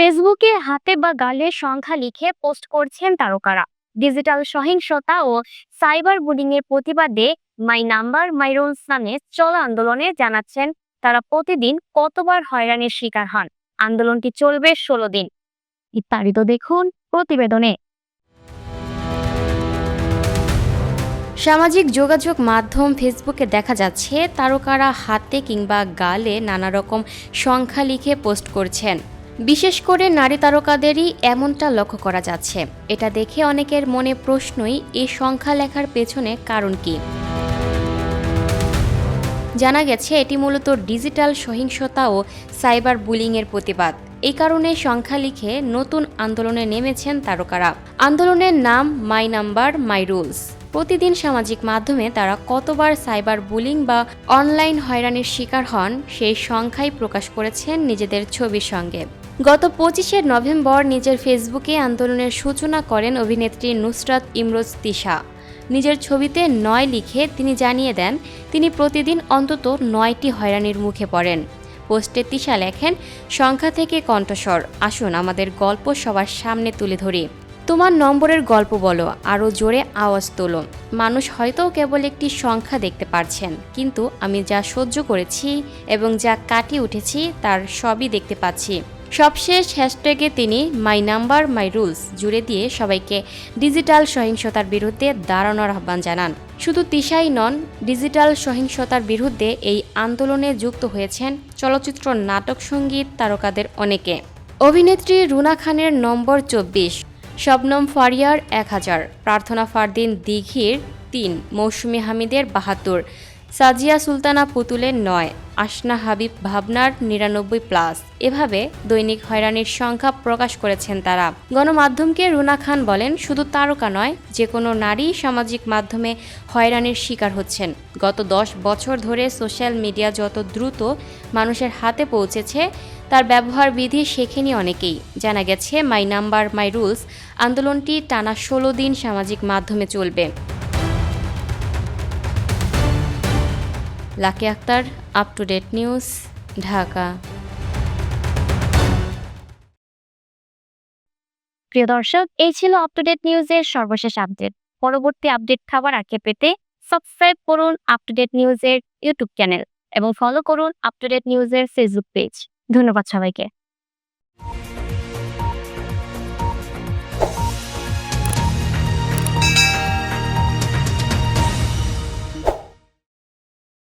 ফেসবুকে হাতে বা গালে সংখ্যা লিখে পোস্ট করছেন তারকারা। ডিজিটাল সহিংসতা ও সাইবার বুলিং এর প্রতিবাদে মাই নাম্বার মাই রুলস নামে চলা আন্দোলনে জানাচ্ছেন তারা প্রতিদিন কতবার হয়রানির শিকার হন। আন্দোলনটি চলবে ষোলো দিন। বিস্তারিত দেখুন প্রতিবেদনে। সামাজিক যোগাযোগ মাধ্যম ফেসবুকে দেখা যাচ্ছে, তারকারা হাতে কিংবা গালে নানা রকম সংখ্যা লিখে পোস্ট করছেন। বিশেষ করে নারী তারকাদেরই এমনটা লক্ষ্য করা যাচ্ছে। এটা দেখে অনেকের মনে প্রশ্নই, এই সংখ্যা লেখার পেছনে কারণ কি? জানা গেছে, এটি মূলত ডিজিটাল সহিংসতা ও সাইবার বুলিংয়ের প্রতিবাদ। এই কারণে সংখ্যা লিখে নতুন আন্দোলনে নেমেছেন তারকারা। আন্দোলনের নাম মাই নাম্বার, মাই রুলস। প্রতিদিন সামাজিক মাধ্যমে তারা কতবার সাইবার বুলিং বা অনলাইন হয়রানির শিকার হন, সেই সংখ্যাই প্রকাশ করেছেন নিজেদের ছবির সঙ্গে। গত পঁচিশে নভেম্বর নিজের ফেসবুকে আন্দোলনের সূচনা করেন অভিনেত্রী নুসরাত ইমরোজ তিশা। নিজের ছবিতে নয় লিখে তিনি জানিয়ে দেন, তিনি প্রতিদিন অন্তত নয়টি হয়রানির মুখে পড়েন। পোস্টে তিশা লেখেন, সংখ্যা থেকে কণ্ঠস্বর, আসুন আমাদের গল্প সবার সামনে তুলে ধরি। তোমার নম্বরের গল্প বলো, আরও জোরে আওয়াজ তোলো। মানুষ হয়তো কেবল একটি সংখ্যা দেখতে পারছেন, কিন্তু আমি যা সহ্য করেছি এবং যা কাটিয়ে উঠেছি তার সবই দেখতে পাচ্ছি। সবশেষ হ্যাশট্যাগে তিনি মাই নাম্বার, মাই রুলস জুড়ে দিয়ে সবাইকে ডিজিটাল সহিংসতার বিরুদ্ধে দাঁড়ানোর আহ্বান জানান। শুধু তিশাই নন, ডিজিটাল সহিংসতার বিরুদ্ধে এই আন্দোলনে যুক্ত হয়েছেন চলচ্চিত্র নাটক সংগীত তারকাদের অনেকে। অভিনেত্রী রুনা খানের নম্বর চব্বিশ, শবনম ফারিয়ার এক হাজার, প্রার্থনা ফারদিন দিঘির তিন, মৌসুমি হামিদের বাহাত্তর সাজিয়া সুলতানা পুতুলের নয় আসনা হাবিব ভাবনার নিরানব্বই প্লাস এভাবে দৈনিক হয়রানির সংখ্যা প্রকাশ করেছেন তারা। গণমাধ্যমকে রুনা খান বলেন, শুধু তারকা নয় যে কোনো নারী সামাজিক মাধ্যমে হয়রানির শিকার হচ্ছেন। গত দশ বছর ধরে সোশ্যাল মিডিয়া যত দ্রুত মানুষের হাতে পৌঁছেছে, তার ব্যবহার বিধি শেখেনি অনেকেই। জানা গেছে, মাই নাম্বার, মাই রুলস, আন্দোলনটি টানা ষোলো দিন সামাজিক মাধ্যমে চলবে। Lucky Akter up to date news Dhaka. প্রিয় দর্শক, এই ছিল আপ টু ডেট নিউজের সর্বশেষ আপডেট পরবর্তী আপডেট খাবার আগে পেতে সাবস্ক্রাইব করুন আপ টু ডেট নিউজের ইউটিউব চ্যানেল এবং ফলো করুন আপ টু ডেট নিউজের ফেসবুক পেজ ধন্যবাদ সবাইকে।